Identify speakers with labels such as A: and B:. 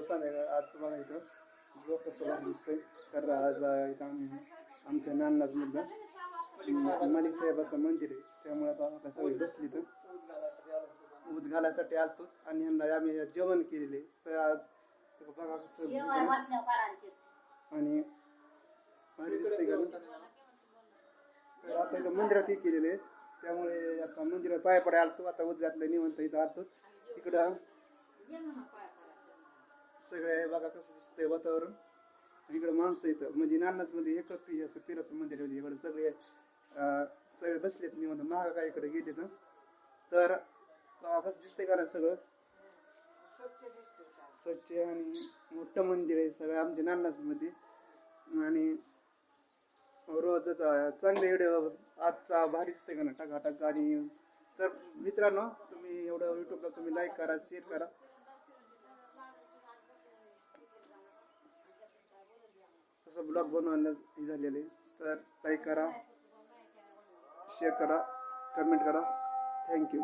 A: संध्याकाळ आज तुम्हाला इथं लोक कसं दिसतंय तर आज इथं आम्ही आमच्या नानाच मुलगा मालिक साहेबाचं मंदिर आहे त्यामुळे आता आता सगळी बसली तर ऊद घालायसाठी आलतो आणि यांना आम्ही जेवण केलेले तर आज बघा कसं आणि? तर आता इथं मंदिरात हे केलेले. त्यामुळे आता मंदिरात पाया पडाय आलतो आता उद घातलं निवंत इथं आलतो इकडं सगळे बघा कसं दिसतंय वातावरण. इकडं माणसं येतं म्हणजे नानाच मध्ये एकच असं पिराचं मंदिर आहे म्हणजे इकडे सगळे सगळे बसलेत निवंत. महाग काय इकडे गेले तर बघा कसं दिसतंय का सगळं? स्वच्छ आणि मोठं मंदिर आहे सगळं आमच्या नानाच मध्ये आणि रोज चांगले व्हिडिओ आजचा भारी दिसतंय का ना टाका टाका आणि तर मित्रांनो तुम्ही एवढं युट्यूबला तुम्ही लाईक करा शेअर करा. असं ब्लॉग बनवण्यात हे झालेले तर लाईक करा शेअर करा कमेंट करा. थँक्यू